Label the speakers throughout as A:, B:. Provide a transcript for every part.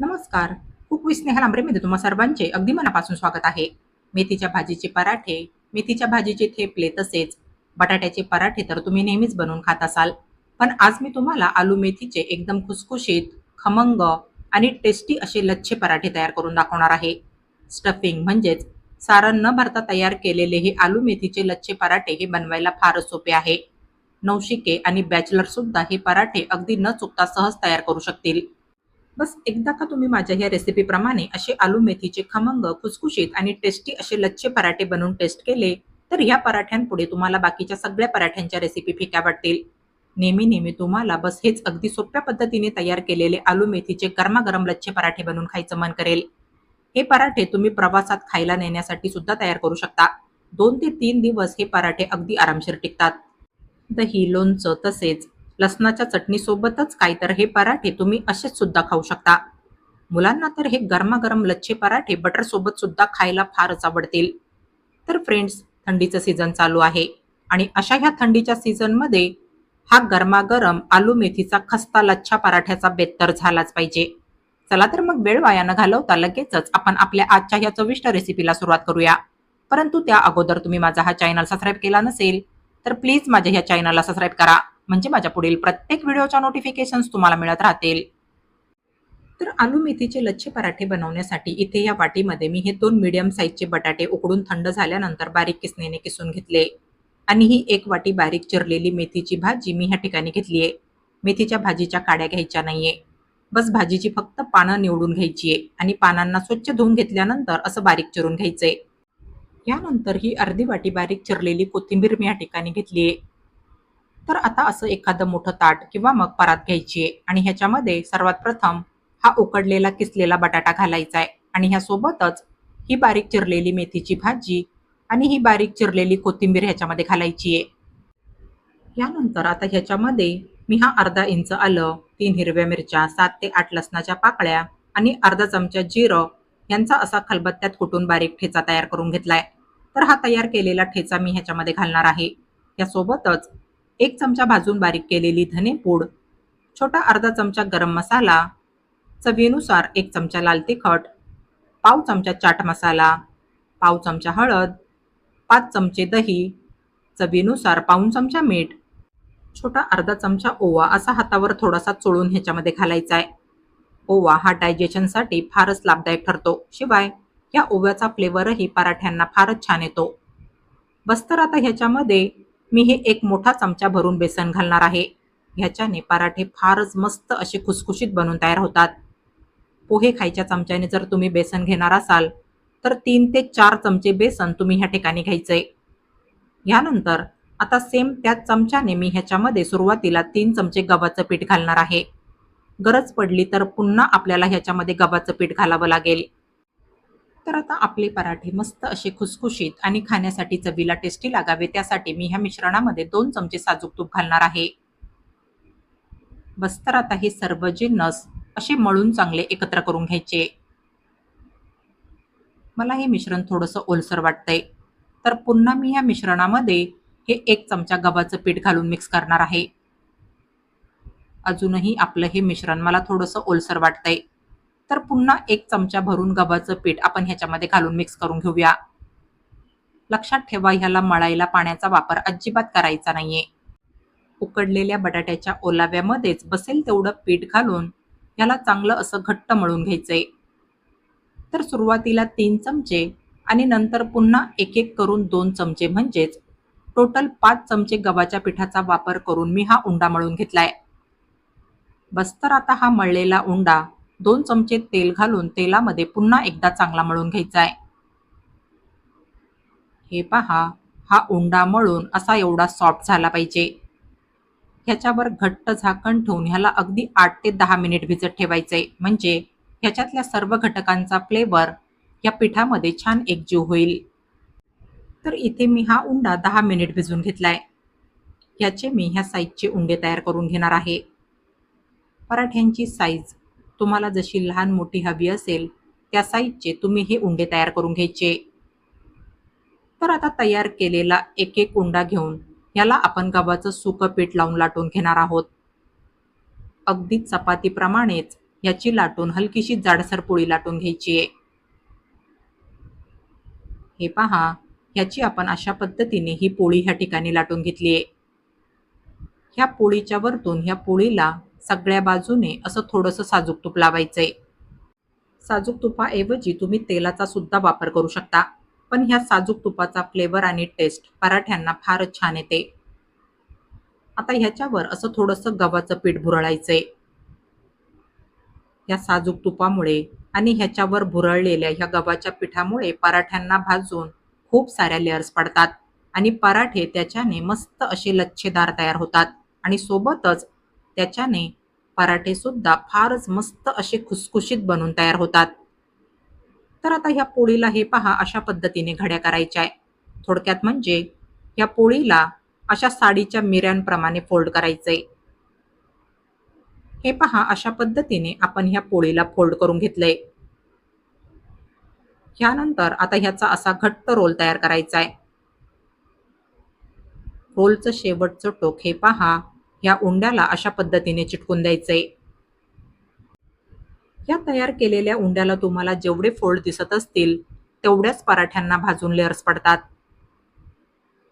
A: नमस्कार. Cook with लांबरेमध्ये तुम्हा सर्वांचे अगदी मनापासून स्वागत आहे. मेथीच्या भाजीचे पराठे मेथीच्या भाजीचे थेपले तसेच बटाट्याचे पराठे तर तुम्ही नेहमीच बनवून खात असाल. पण आज मी तुम्हाला आलू मेथीचे एकदम खुसखुशीत खमंग आणि टेस्टी असे लच्छे पराठे तयार करून दाखवणार आहे. स्टफिंग म्हणजेच सारण न भरता तयार केलेले हे आलू मेथीचे लच्छे पराठे हे बनवायला फारच सोपे आहे. नवशिके आणि बॅचलरसुद्धा हे पराठे अगदी न चुकता सहज तयार करू शकतील. बस एकदा का तुम्ही माझ्या या रेसिपीप्रमाणे असे आलू मेथीचे खमंग खुसखुशीत आणि टेस्टी असे लच्छे पराठे बनवून टेस्ट केले तर ह्या पराठ्यांपुढे तुम्हाला बाकीच्या सगळ्या पराठ्यांच्या रेसिपी फिक्या वाटतील. नेहमी नेहमी तुम्हाला बस हेच अगदी सोप्या पद्धतीने तयार केलेले आलू मेथीचे गरमागरम लच्छे पराठे बनवून खायचं मन करेल. हे पराठे तुम्ही प्रवासात खायला नेण्यासाठी सुद्धा तयार करू शकता. दोन ते तीन दिवस हे पराठे अगदी आरामशीर टिकतात. दही लोणचं तसेच लसणाच्या चटणीसोबतच काय तर हे पराठे तुम्ही असेच सुद्धा खाऊ शकता. मुलांना तर हे गरमागरम लच्छे पराठे बटर सोबत सुद्धा खायला फारच आवडतील. तर फ्रेंड्स थंडीचं सीझन चालू आहे आणि अशा ह्या थंडीच्या सीझनमध्ये हा गरमागरम आलू मेथीचा खस्ता लच्छा पराठ्याचा बेत्तर झालाच पाहिजे. चला तर मग वेळ वाया न घालवता लगेचच आपण आपल्या आजच्या ह्या चविष्ट रेसिपीला सुरुवात करूया. परंतु त्या अगोदर तुम्ही माझा हा चॅनल सबस्क्राईब केला नसेल तर प्लीज माझ्या ह्या चॅनलला सबस्क्राईब करा. म्हणजे माझ्या पुढील प्रत्येक व्हिडिओच्या नोटिफिकेशन्स तुम्हाला मिळत राहतील. तर आलू मेथीचे लच्छे पराठे बनवण्यासाठी इथे या वाटीमध्ये मी हे दोन मीडियम साईजचे बटाटे उकडून थंड झाल्यानंतर बारीक किसणीने किसून घेतले. आणि ही एक वाटी बारीक चिरलेली मेथीची भाजी मी ह्या ठिकाणी घेतली आहे मेथीच्या भाजीच्या काड्या घ्यायच्या नाहीये. बस भाजीची फक्त पानं निवडून घ्यायची आहे आणि पानांना स्वच्छ धुवून घेतल्यानंतर असं बारीक चिरून घ्यायचंय. यानंतर ही अर्धी वाटी बारीक चिरलेली कोथिंबीर मी या ठिकाणी घेतली आहे तर आता असं एखादं मोठं ताट किंवा मग परात घ्यायची आहे. आणि ह्याच्यामध्ये सर्वात प्रथम हा उकडलेला किसलेला बटाटा घालायचा आहे. आणि ह्यासोबतच ही बारीक चिरलेली मेथीची भाजी आणि ही बारीक चिरलेली कोथिंबीर ह्याच्यामध्ये घालायची आहे. यानंतर आता ह्याच्यामध्ये मी हा अर्धा इंच आलं तीन हिरव्या मिरच्या सात ते आठ लसणाच्या पाकळ्या आणि अर्धा चमचा जिरं यांचा असा खलबत्त्यात कुटून बारीक ठेचा तयार करून घेतलाय. तर हा तयार केलेला ठेचा मी ह्याच्यामध्ये घालणार आहे. यासोबतच एक चमचा भाजून बारीक केलेली धनेपूड छोटा अर्धा चमचा गरम मसाला चवीनुसार एक चमचा लाल तिखट पाव चमचा चाट मसाला पाव चमचा हळद पाच चमचे दही चवीनुसार पाऊन चमचा मीठ छोटा अर्धा चमचा ओवा असा हातावर थोडासा चोळून ह्याच्यामध्ये घालायचा आहे. ओवा हा डायजेशनसाठी फारच लाभदायक ठरतो. शिवाय या ओव्याचा फ्लेवरही पराठ्यांना फारच छान येतो. बस तर आता ह्याच्यामध्ये मी हे एक मोठा चमचा भरून बेसन घालणार आहे. ह्याच्याने पराठे फारच मस्त असे खुसखुशीत बनून तयार होतात. पोहे खायच्या चमच्याने जर तुम्ही बेसन घेणार असाल तर तीन ते चार चमचे बेसन तुम्ही ह्या ठिकाणी घ्यायचंय यानंतर आता सेम त्याच चमच्याने मी ह्याच्यामध्ये सुरुवातीला तीन चमचे गव्हाचं पीठ घालणार आहे. गरज पडली तर पुन्हा आपल्याला ह्याच्यामध्ये गव्हाचं पीठ घालावं लागेल. तर आता आपले पराठे मस्त असे खुसखुशीत आणि खाण्यासाठी चवीला टेस्टी लागावे त्यासाठी मी ह्या मिश्रणामध्ये दोन चमचे साजूक तूप घालणार आहे. बस तर आता हे सर्व नस असे मळून चांगले एकत्र करून घ्यायचे. मला हे मिश्रण थोडंसं ओलसर वाटतंय. तर पुन्हा मी ह्या मिश्रणामध्ये हे एक चमचा गव्हाचं पीठ घालून मिक्स करणार आहे. अजूनही आपलं हे मिश्रण मला थोडंसं ओलसर वाटतंय. तर पुन्हा एक चमचा भरून गव्हाचं पीठ आपण ह्याच्यामध्ये घालून मिक्स करून घेऊया. लक्षात ठेवा ह्याला मळायला पाण्याचा वापर अजिबात करायचा नाहीये. उकडलेल्या बटाट्याच्या ओलाव्यामध्येच बसेल तेवढं पीठ घालून ह्याला चांगलं असं घट्ट मळून घ्यायचंय. तर सुरुवातीला तीन चमचे आणि नंतर पुन्हा एक एक करून दोन चमचे म्हणजेच टोटल पाच चमचे गव्हाच्या पिठाचा वापर करून मी हा उंडा मळून घेतलाय. बस तर आता हा मळलेला उंडा दोन चमचे तेल घालून तेलामध्ये पुन्हा एकदा चांगला मळून घ्यायचा आहे. हे पहा हा उंडा मळून असा एवढा सॉफ्ट झाला पाहिजे. ह्याच्यावर घट्ट झाकण ठेवून ह्याला अगदी आठ ते दहा मिनिट भिजत ठेवायचंय म्हणजे ह्याच्यातल्या सर्व घटकांचा फ्लेवर या पिठामध्ये छान एकजीव होईल. तर इथे मी हा उंडा दहा मिनिट भिजवून घेतलाय. ह्याचे मी ह्या साईजचे उंडे तयार करून घेणार आहे. पराठ्यांची साईज तुम्हाला जशी लहान मोठी हवी असेल त्या साईजचे तुम्ही हे उंडे तयार करून घ्यायचे. तर आता तयार केलेला एक एक उंडा घेऊन याला आपण गव्हाचं सुकं पीठ लावून लाटून घेणार आहोत. अगदी चपातीप्रमाणेच याची लाटून हलकीशी जाडसर पोळी लाटून घ्यायची आहे. हे पहा ह्याची आपण अशा पद्धतीने ही पोळी ह्या ठिकाणी लाटून घेतली आहे. ह्या पोळीच्या वरतून ह्या पोळीला सगळ्या बाजूने असं थोडंसं साजूक तूप लावायचंय. साजूक तुपाऐवजी तुम्ही तेलाचा सुद्धा वापर करू शकता. पण ह्या साजूक तुपाचा फ्लेवर आणि टेस्ट पराठ्यांना फारच छान येते. आता ह्याच्यावर असं थोडंसं गव्हाचं पीठ भुरळायचंय. या साजूक तुपामुळे आणि ह्याच्यावर भुरळलेल्या ह्या गव्हाच्या पिठामुळे पराठ्यांना भाजून खूप साऱ्या लेअर्स पडतात. आणि पराठे त्याच्याने मस्त असे लच्छेदार तयार होतात. आणि सोबतच त्याच्याने पराठे सुद्धा फारच मस्त असे खुसखुशीत बनून तयार होतात. तर आता ह्या पोळीला हे पहा अशा पद्धतीने घड्या करायच्या आहे. थोडक्यात म्हणजे या पोळीला अशा साडीच्या मिऱ्यांप्रमाणे फोल्ड करायचंय. हे पहा अशा पद्धतीने आपण ह्या पोळीला फोल्ड करून घेतलंय. ह्यानंतर आता ह्याचा असा घट्ट रोल तयार करायचा आहे रोलचं शेवटचं टोक हे पहा. ह्या उंड्याला अशा पद्धतीने चिटकून द्यायचे या तयार केलेल्या उंड्याला तुम्हाला जेवढे फोल्ड दिसत असतील तेवढ्याच पराठ्यांना भाजून लेअर्स पडतात.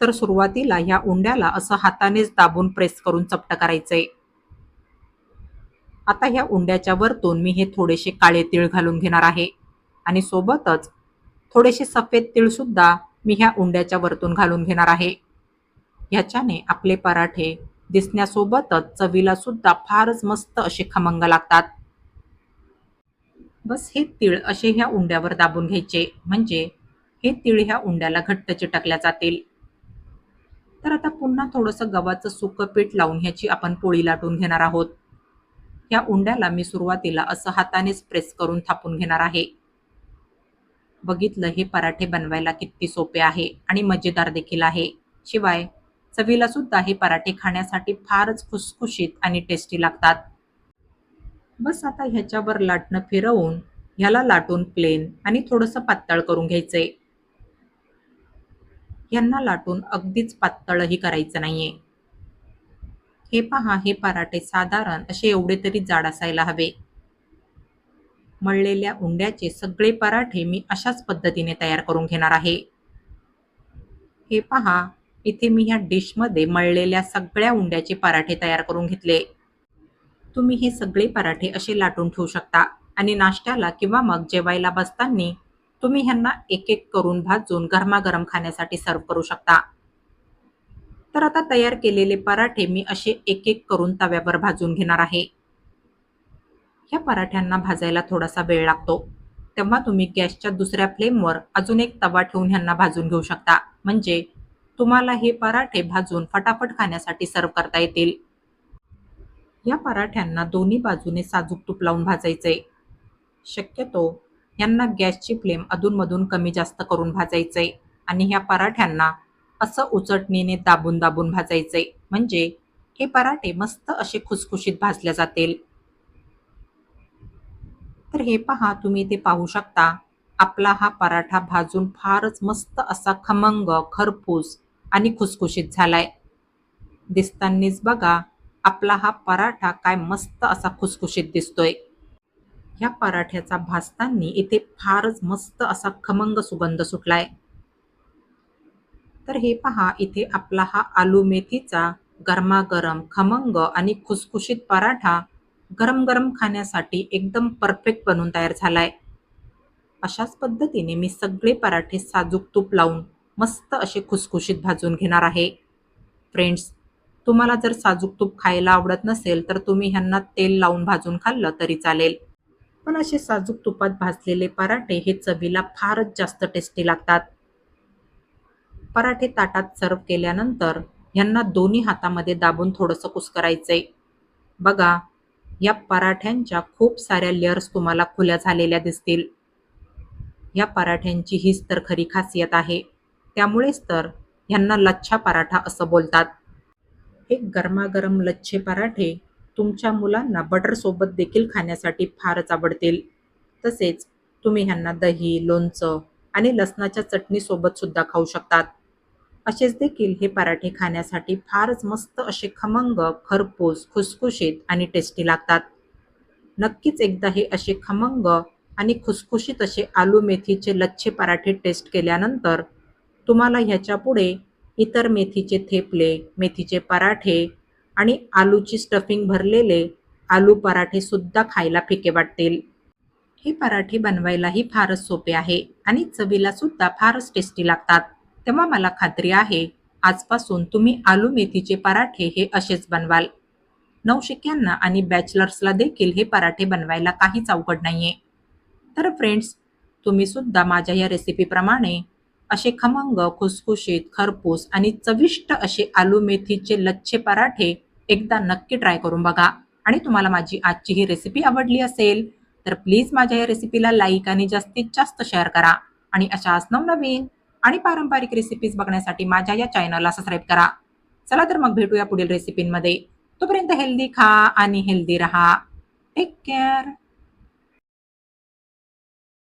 A: तर सुरुवातीला ह्या उंड्याला असं हातानेच दाबून प्रेस करून चपट करायचंय. आता ह्या उंड्याच्या वरतून मी हे थोडेसे काळे तीळ घालून घेणार आहे. आणि सोबतच थोडेसे सफेद तीळ सुद्धा मी ह्या उंड्याच्या वरतून घालून घेणार आहे. ह्याच्याने आपले पराठे दिसण्यासोबतच चवीला सुद्धा फारच मस्त असे खमंग लागतात. बस हे तीळ असे ह्या उंड्यावर दाबून घ्यायचे. म्हणजे हे तीळ ह्या उंड्याला घट्ट चिटकल्या जातील. तर आता पुन्हा थोडंसं गव्हाचं सुकं पीठ लावून ह्याची आपण पोळी लाटून घेणार आहोत. या उंड्याला मी सुरुवातीला असं हातानेच प्रेस करून थापून घेणार आहे. बघितलं हे पराठे बनवायला किती सोपे आहे आणि मजेदार देखील आहे. शिवाय चवीला सुद्धा हे पराठे खाण्यासाठी फारच खुसखुशीत आणि टेस्टी लागतात. बस आता ह्याच्यावर लाटणं फिरवून ह्याला लाटून प्लेन आणि थोडंसं पातळ करून घ्यायचंय. यांना लाटून अगदीच पातळही करायचं नाहीये. हे पहा हे पराठे साधारण असे एवढे तरी जाड असायला हवे. मळलेल्या उंड्याचे सगळे पराठे मी अशाच पद्धतीने तयार करून घेणार आहे. हे पहा इथे मी ह्या डिशमध्ये मळलेल्या सगळ्या उंड्याचे पराठे तयार करून घेतले. तुम्ही हे सगळे पराठे असे लाटून ठेवू शकता आणि नाश्त्याला किंवा मग जेवायला बसताना तुम्ही ह्यांना एक एक करून भाजून गरमागरम खाण्यासाठी सर्व करू शकता. तर आता तयार केलेले पराठे मी असे एक एक करून तव्यावर भाजून घेणार आहे. ह्या पराठ्यांना भाजायला थोडासा वेळ लागतो. तेव्हा तुम्ही गॅसच्या दुसऱ्या फ्लेमवर अजून एक तवा ठेवून ह्यांना भाजून घेऊ शकता. म्हणजे तुम्हाला हे पराठे भाजून फटाफट खाण्यासाठी सर्व करता येतील. या पराठ्यांना दोन्ही बाजूने साजूक तूप लावून भाजायचंय. शक्यतो यांना गॅसची फ्लेम अधूनमधून कमी जास्त करून भाजायचंय आणि ह्या पराठ्यांना असं उचटणीने दाबून दाबून भाजायचंय. म्हणजे हे पराठे मस्त असे खुसखुशीत भाजले जातील. तर हे पहा तुम्ही ते पाहू शकता आपला हा पराठा भाजून फारच मस्त असा खमंग खरपूस आणि खुसखुशीत झालाय. दिसतानीच बघा आपला हा पराठा काय मस्त असा खुसखुशीत दिसतोय. ह्या पराठ्याचा भाजताना इथे फारच मस्त असा खमंग सुगंध सुटलाय. तर हे पहा इथे आपला हा आलू मेथीचा गरमागरम खमंग आणि खुसखुशीत पराठा गरम गरम खाण्यासाठी एकदम परफेक्ट बनून तयार झालाय. अशाच पद्धतीने मी सगळे पराठे साजूक तूप लावून मस्त असे खुसखुशीत भाजून घेणार आहे. फ्रेंड्स तुम्हाला जर साजूक तूप खायला आवडत नसेल तर तुम्ही ह्यांना तेल लावून भाजून खाल्लं तरी चालेल. पण असे साजूक तुपात भाजलेले पराठे हे चवीला फारच जास्त टेस्टी लागतात. पराठे ताटात सर्व केल्यानंतर ह्यांना दोन्ही हातामध्ये दाबून थोडंसं कुस्करायचंय. बघा या पराठ्यांच्या खूप साऱ्या लेअर्स तुम्हाला खुल्या झालेल्या दिसतील. या पराठ्यांची हीच तर खरी खासियत आहे. त्यामुळेच तर ह्यांना लच्छा पराठा असं बोलतात. हे गरमागरम लच्छे पराठे तुमच्या मुलांना बटरसोबत देखील खाण्यासाठी फारच आवडतील. तसेच तुम्ही ह्यांना दही लोणचं आणि लसणाच्या चटणीसोबत सुद्धा खाऊ शकतात. असेच देखील हे पराठे खाण्यासाठी फारच मस्त असे खमंग खरपूस खुसखुशीत आणि टेस्टी लागतात. नक्कीच एकदा हे असे खमंग आणि खुसखुशीत असे आलू मेथीचे लच्छे पराठे टेस्ट केल्यानंतर तुम्हाला ह्याच्या पुढे इतर मेथीचे थेपले मेथीचे पराठे आणि आलूची स्टफिंग भरलेले आलू पराठे सुद्धा खायला फिके वाटतील. हे पराठे बनवायलाही फारच सोपे आहे आणि चवीला सुद्धा फारच टेस्टी लागतात. तेव्हा मला खात्री आहे आजपासून तुम्ही आलू मेथीचे पराठे हे असेच बनवाल. नवशिक्यांना आणि बॅचलर्सला देखील हे पराठे बनवायला काहीच अवघड नाहीये. तर फ्रेंड्स तुम्ही सुद्धा माझ्या या रेसिपीप्रमाणे असे खमंग खुसखुशीत खरपूस आणि चविष्ट असे आलू मेथीचे लच्छे पराठे एकदा नक्की ट्राय करून बघा. आणि तुम्हाला माझी आजची ही रेसिपी आवडली असेल तर प्लीज माझ्या या रेसिपीला लाईक आणि जास्तीत जास्त शेअर करा. आणि अशाच नवनवीन आणि पारंपरिक रेसिपीज बघण्यासाठी माझ्या या चॅनलला सबस्क्राईब करा. चला तर मग भेटूया पुढील रेसिपींमध्ये तोपर्यंत हेल्दी खा आणि हेल्दी रहा. Take care